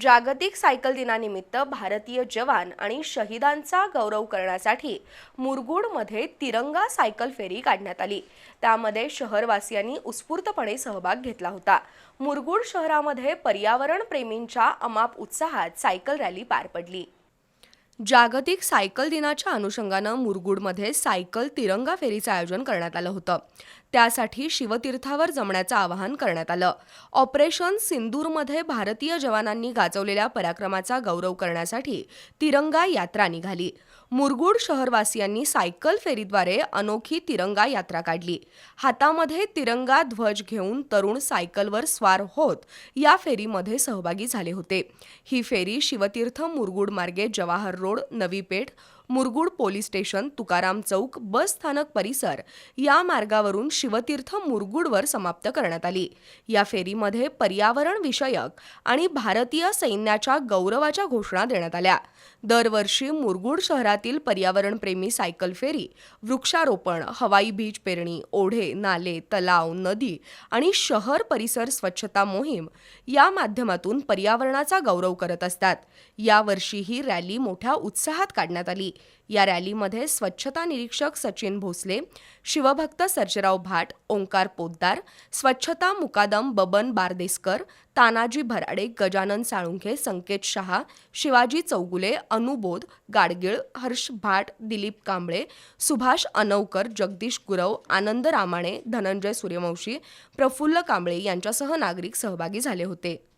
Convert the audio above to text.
जागतिक सायकल दिनानिमित्त भारतीय जवान आणि शहीदांचा गौरव करण्यासाठी मुरगुडमध्ये तिरंगा सायकल फेरी काढण्यात आली. त्यामध्ये शहरवासियांनी उत्स्फूर्तपणे सहभाग घेतला होता. मुरगुड शहरामध्ये पर्यावरण प्रेमींच्या अमाप उत्साहात सायकल रॅली पार पडली. जागतिक सायकल दिनाच्या अनुषंगानं मुरगुडमध्ये सायकल तिरंगा फेरीचं आयोजन करण्यात आलं होतं. त्यासाठी शिवतीर्थावर जमण्याचं आवाहन करण्यात आलं. ऑपरेशन सिंदूरमध्ये भारतीय जवानांनी गाजवलेल्या पराक्रमाचा गौरव करण्यासाठी तिरंगा यात्रा निघाली. मुरगुड शहरवासियांनी सायकल फेरीद्वारे अनोखी तिरंगा यात्रा काढली. हातामध्ये तिरंगा ध्वज घेऊन तरुण सायकलवर स्वार होत या फेरीमध्ये सहभागी झाले होते. ही फेरी शिवतीर्थ मुरगुड मार्गे Jawahar road Navi Peth Murgud police station Tukaram Chowk bus स्थानक परिसर या मार्गावरून शिवतीर्थ मुरगुडवर समाप्त करण्यात आली. या फेरीमध्ये पर्यावरण विषयक आणि भारतीय सैन्याच्या गौरवाच्या घोषणा देण्यात आल्या. दरवर्षी मुरगुड शहरातील पर्यावरणप्रेमी सायकल फेरी वृक्षारोपण हवाई बीज पेरणी ओढे नाले तलाव नदी आणि शहर परिसर स्वच्छता मोहीम या माध्यमातून पर्यावरणाचा गौरव करत असतात. यावर्षी ही रॅली मोठ्या उत्साहात काढण्यात आली. या रॅलीमध्ये स्वच्छता निरीक्षक सचिन भोसले शिवभक्त सर्जराव भाट ओंकार पोद्दार स्वच्छता मुकादम बबन बारदेसकर तानाजी भराडे गजानन साळुंखे संकेत शहा शिवाजी चौगुले अनुबोध गाडगीळ हर्ष भाट दिलीप कांबळे सुभाष अनवकर जगदीश गुरव आनंद रामाणे धनंजय सूर्यवंशी प्रफुल्ल कांबळे यांच्यासह नागरिक सहभागी झाले होते.